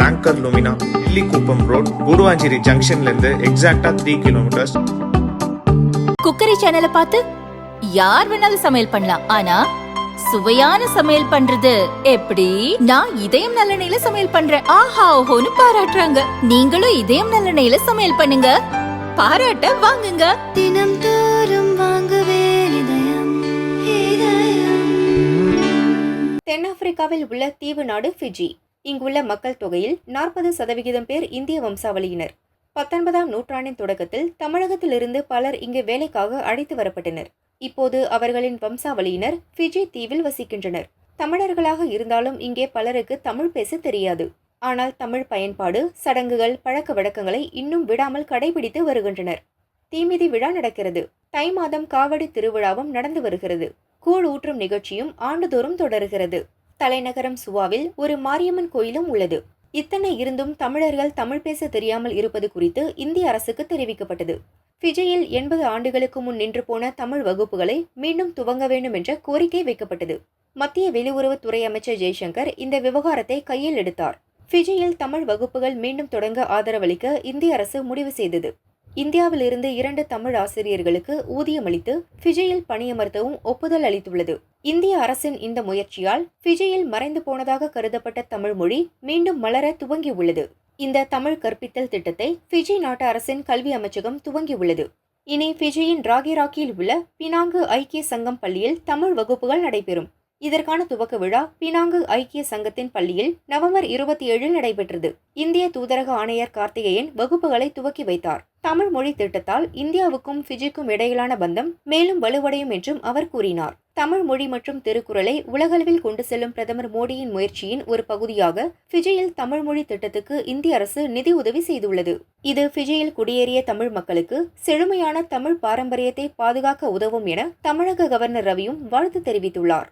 Longer லுமினா Nellikuppam road Guruvancheri ஜங்ஷன்ல இருந்து எக்ஸாக்டா த்ரீ கிலோமீட்டர்ஸ் குக்கரி சேனலை பார்த்து யார் வேணாலும் சமையல் பண்ணலாம். ஆனா சுவையான சமையல் பண்றது எப்படி? நான் இதயம் நல்லெண்ணெயில சமையல் பண்றேன். ஆஹா ஓஹோன்னு பாராட்டுறாங்க. நீங்களும் இதயம் நல்லெண்ணெயில சமையல் பண்ணுங்க. பாராட்ட வாங்குங்க. தினம் தோறும் வாங்குவே தென்னாப்பிரிக்காவில் உள்ள தீவு நாடு ஃபிஜி. இங்குள்ள மக்கள் தொகையில் நாற்பது சதவிகிதம் பேர் இந்திய வம்சாவளியினர். பத்தொன்பதாம் நூற்றாண்டின் தொடக்கத்தில் தமிழகத்திலிருந்து பலர் இங்கு வேலைக்காக அழைத்து வரப்பட்டனர். இப்போது அவர்களின் வம்சாவளியினர் ஃபிஜி தீவில் வசிக்கின்றனர். தமிழர்களாக இருந்தாலும் இங்கே பலருக்கு தமிழ் பேச தெரியாது. ஆனால் தமிழ் பயன்பாடு சடங்குகள் பழக்க வழக்கங்களை இன்னும் விடாமல் கடைபிடித்து வருகின்றனர். தீமிதி விழா நடக்கிறது. தை மாதம் காவடி திருவிழாவும் நடந்து வருகிறது. கூழ் ஊற்றும் நிகழ்ச்சியும் ஆண்டுதோறும் தொடர்கிறது. தலைநகரம் சுவாவில் ஒரு மாரியம்மன் கோயிலும் உள்ளது. இத்தனை இருந்தும் தமிழர்கள் தமிழ் பேச தெரியாமல் இருப்பது குறித்து இந்திய அரசுக்கு தெரிவிக்கப்பட்டது. ஃபிஜியில் எண்பது ஆண்டுகளுக்கு முன் நின்று போன தமிழ் வகுப்புகளை மீண்டும் துவங்க வேண்டும் என்ற கோரிக்கை வைக்கப்பட்டது. மத்திய வெளியுறவுத்துறை அமைச்சர் ஜெய்சங்கர் இந்த விவகாரத்தை கையில் எடுத்தார். ஃபிஜியில் தமிழ் வகுப்புகள் மீண்டும் தொடங்க ஆதரவளிக்க இந்திய அரசு முடிவு செய்தது. இந்தியாவிலிருந்து இரண்டு தமிழ் ஆசிரியர்களுக்கு ஊதியம் அளித்து ஃபிஜியில் பணியமர்த்தவும் ஒப்புதல் அளித்துள்ளது. இந்திய அரசின் இந்த முயற்சியால் ஃபிஜியில் மறைந்து போனதாக கருதப்பட்ட தமிழ் மொழி மீண்டும் மலர துவங்கியுள்ளது. இந்த தமிழ் கற்பித்தல் திட்டத்தை ஃபிஜி நாட்டு அரசின் கல்வி அமைச்சகம் துவங்கியுள்ளது. இனி ஃபிஜியின் ராகிராக்கியில் உள்ள பினாங்கு ஐக்கிய சங்கம் பள்ளியில் தமிழ் வகுப்புகள் நடைபெறும். இதற்கான துவக்க விழா பினாங்கு ஐக்கிய சங்கத்தின் பள்ளியில் நவம்பர் இருபத்தி ஏழில் நடைபெற்றது. இந்திய தூதரக ஆணையர் கார்த்திகேயன் வகுப்புகளை துவக்கி வைத்தார். தமிழ் மொழி திட்டத்தால் இந்தியாவுக்கும் ஃபிஜிக்கும் இடையிலான பந்தம் மேலும் வலுவடையும் என்றும் அவர் கூறினார். தமிழ் மொழி மற்றும் திருக்குறளை உலகளவில் கொண்டு செல்லும் பிரதமர் மோடியின் முயற்சியின் ஒரு பகுதியாக ஃபிஜியில் தமிழ் மொழி திட்டத்துக்கு இந்திய அரசு நிதி உதவி செய்துள்ளது. இது ஃபிஜியில் குடியேறிய தமிழ் மக்களுக்கு செழுமையான தமிழ் பாரம்பரியத்தை பாதுகாக்க உதவும் என தமிழக கவர்னர் ரவியும் வாழ்த்து தெரிவித்துள்ளார்.